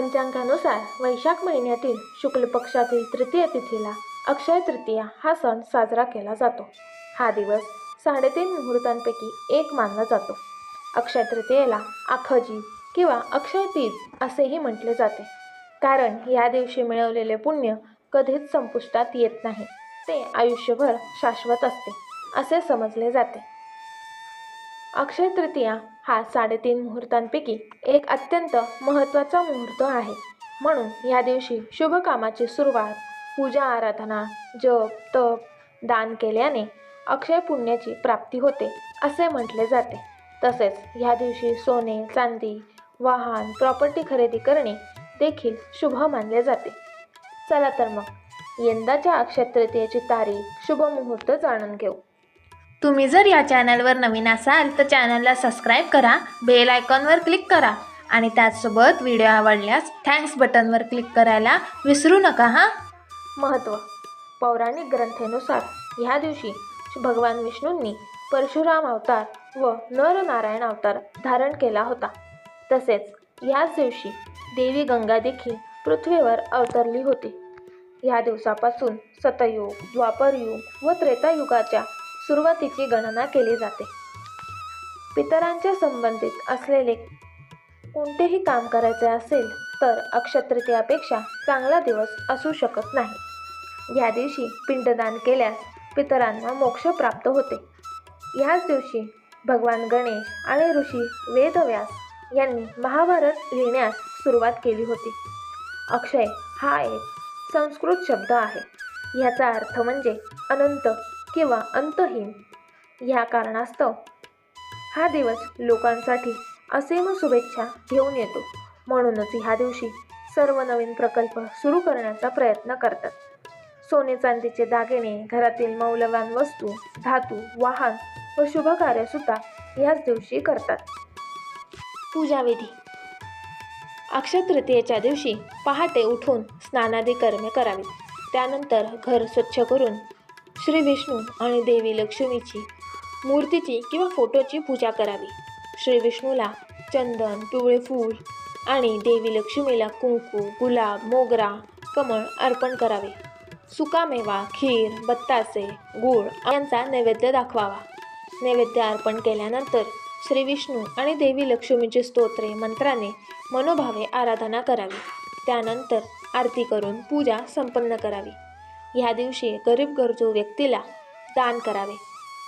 पंचांगानुसार वैशाख महिन्यातील शुक्ल पक्षातील तृतीय तिथीला अक्षय तृतीया हा सण साजरा केला जातो. हा दिवस साडेतीन मुहूर्तांपैकी एक मानला जातो. अक्षय तृतीयेला आखजी किंवा अक्षय तीज असेही म्हटले जाते. कारण या दिवशी मिळवलेले पुण्य कधीच संपुष्टात येत नाही. ते आयुष्यभर शाश्वत असते असे समजले जाते. अक्षय तृतीया हा साडेतीन मुहूर्तांपैकी एक अत्यंत महत्त्वाचा मुहूर्त आहे. म्हणून या दिवशी शुभ कामाची सुरुवात पूजा आराधना जप तप दान केल्याने अक्षय पुण्याची प्राप्ती होते असे म्हटले जाते. तसेच ह्या दिवशी सोने चांदी वाहन प्रॉपर्टी खरेदी करणे देखील शुभ मानले जाते. चला तर मग यंदाच्या अक्षय तृतीयेची तारीख शुभ मुहूर्त जाणून घेऊ. तुम्ही जर या चॅनलवर नवीन असाल तर चॅनलला सबस्क्राईब करा बेल आयकॉनवर क्लिक करा आणि त्याचसोबत व्हिडिओ आवडल्यास थँक्स बटनवर क्लिक करायला विसरू नका हां? महत्त्व पौराणिक ग्रंथेनुसार ह्या दिवशी भगवान विष्णूंनी परशुराम अवतार व नरनारायण अवतार धारण केला होता. तसेच ह्याच दिवशी देवी गंगा देखील पृथ्वीवर अवतरली होती. ह्या दिवसापासून सतयुग द्वापरयुग व त्रेतायुगाच्या सुरुवातीची गणना केली जाते. पितरांच्या संबंधित असलेले कोणतेही काम करायचे असेल तर अक्षतृतीयापेक्षा चांगला दिवस असू शकत नाही. या दिवशी पिंडदान केल्यास पितरांना मोक्ष प्राप्त होते. ह्याच दिवशी भगवान गणेश आणि ऋषी वेदव्यास यांनी महाभारत लिहिण्यास सुरुवात केली होती. अक्षय हा एक संस्कृत शब्द आहे. ह्याचा अर्थ म्हणजे अनंत किंवा अंतहीन. ह्या कारणास्तव हा दिवस लोकांसाठी असीम शुभेच्छा घेऊन येतो. म्हणूनच ह्या दिवशी सर्व नवीन प्रकल्प सुरू करण्याचा प्रयत्न करतात. सोने चांदीचे दागिने घरातील मौल्यवान वस्तू धातू वाहन व शुभकार्यसुद्धा ह्याच दिवशी करतात. पूजाविधी अक्षय तृतीयेच्या दिवशी पहाटे उठून स्नानादी कर्मे करावी त्यानंतर घर स्वच्छ करून श्री विष्णू आणि देवी लक्ष्मीची मूर्तीची किंवा फोटोची पूजा करावी. श्री विष्णूला चंदन पिवळे फूल आणि देवी लक्ष्मीला कुंकू गुलाब मोगरा कमळ अर्पण करावे. सुकामेवा खीर बत्तासे गूळ यांचा नैवेद्य दाखवावा. नैवेद्य अर्पण केल्यानंतर श्री विष्णू आणि देवी लक्ष्मीची स्तोत्रे मंत्राने मनोभावे आराधना करावी. त्यानंतर आरती करून पूजा संपन्न करावी. ह्या दिवशी गरीब गरजू व्यक्तीला दान करावे.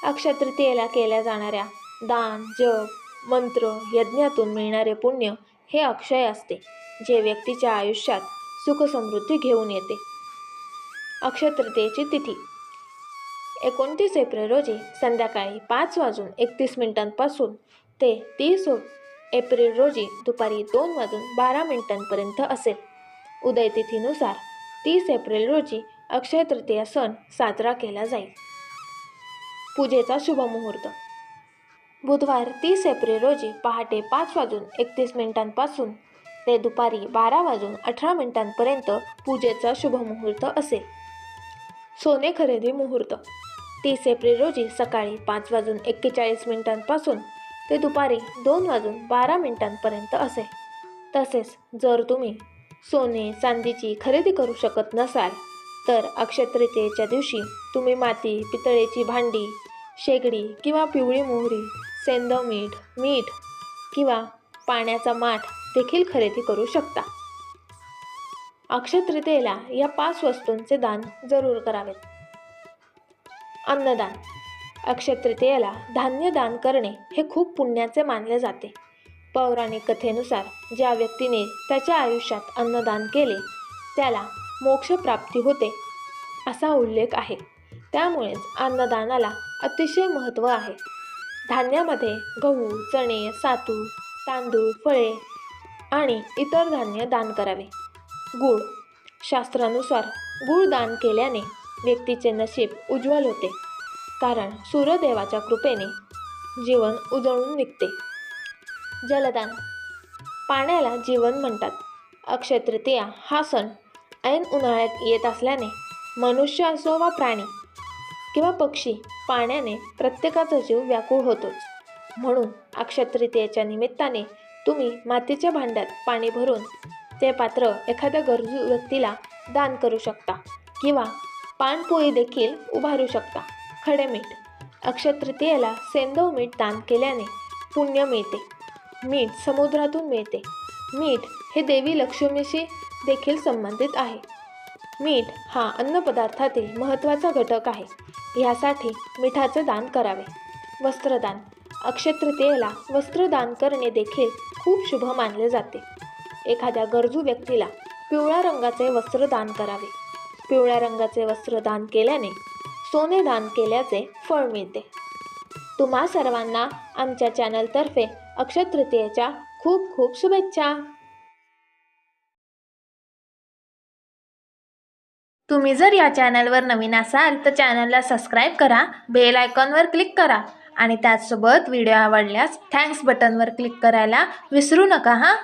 अक्षय तृतीयेला केल्या जाणाऱ्या दान जप मंत्र यज्ञातून मिळणारे पुण्य हे अक्षय असते जे व्यक्तीच्या आयुष्यात सुखसमृद्धी घेऊन येते. अक्षय तृतीयेची तिथी. एकोणतीस एप्रिल रोजी संध्याकाळी पाच वाजून एकतीस मिनिटांपासून ते तीस एप्रिल रोजी दुपारी दोन वाजून बारा मिनिटांपर्यंत असेल. उदयतिथीनुसार तीस एप्रिल रोजी अक्षय तृतीया सण साजरा केला जाईल. पूजेचा शुभमुहूर्त बुधवार तीस एप्रिल रोजी पहाटे पाच वाजून एकतीस मिनिटांपासून ते दुपारी बारा वाजून अठरा मिनिटांपर्यंत पूजेचा शुभमुहूर्त असेल. सोने खरेदी मुहूर्त. तीस एप्रिल रोजी सकाळी पाच वाजून एक्केचाळीस मिनिटांपासून ते दुपारी दोन वाजून बारा मिनिटांपर्यंत असेल. तसेच जर तुम्ही सोने चांदीची खरेदी करू शकत नसाल तर अक्षय दिवशी तुम्ही माती पितळेची भांडी शेगडी किंवा पिवळी मोहरी सेंदव मीठ मीठ किंवा पाण्याचा माठ देखील खरेदी करू शकता. अक्षय या पाच वस्तूंचे दान जरूर करावेत अन्नदान. अक्षयतृतीयेला धान्य दान करणे हे खूप पुण्याचे मानले जाते. पौराणिक कथेनुसार ज्या व्यक्तीने त्याच्या आयुष्यात अन्नदान केले त्याला मोक्षप्राप्ती होते असा उल्लेख आहे. त्यामुळेच अन्नदानाला अतिशय महत्त्व आहे. धान्यामध्ये गहू चणे सातू तांदूळ फळे आणि इतर धान्य दान करावे. गूळ. शास्त्रानुसार गूळ दान केल्याने व्यक्तीचे नशीब उज्ज्वल होते. कारण सूर्यदेवाच्या कृपेने जीवन उजळून निघते. जलदान. पाण्याला जीवन म्हणतात. अक्षय तृतीया हा सण ऐन उन्हाळ्यात येत असल्याने मनुष्य असो वा प्राणी किंवा पक्षी पाण्याने प्रत्येकाचा जीव व्याकुळ होतोच. म्हणून अक्षतृतीयेच्या निमित्ताने तुम्ही मातीच्या भांड्यात पाणी भरून ते पात्र एखाद्या गरजू व्यक्तीला दान करू शकता किंवा पानपोळी देखील उभारू शकता. खडे मीठ. अक्षतृतीयेला सेंदव मीठ दान केल्याने पुण्य मिळते. मीठ समुद्रातून मिळते. मीठ हे देवी लक्ष्मीशी देखील संबंधित आहे. मीठ हा अन्नपदार्थातील महत्त्वाचा घटक आहे. यासाठी मिठाचे दान करावे. वस्त्रदान. अक्षतृतीयेला वस्त्रदान करणे देखील खूप शुभ मानले जाते. एखाद्या गरजू व्यक्तीला पिवळ्या रंगाचे वस्त्र दान करावे. पिवळ्या रंगाचे वस्त्र दान केल्याने सोने दान केल्याचे फळ मिळते. तुम्हा सर्वांना आमच्या चॅनलतर्फे अक्षतृतीयेच्या खूप खूप शुभेच्छा. तुम्ही जर या चॅनलवर नवीन असाल तर चॅनलला सबस्क्राईब करा बेल आयकॉनवर क्लिक करा आणि त्याचसोबत व्हिडिओ आवडल्यास थँक्स बटनवर क्लिक करायला विसरू नका हां?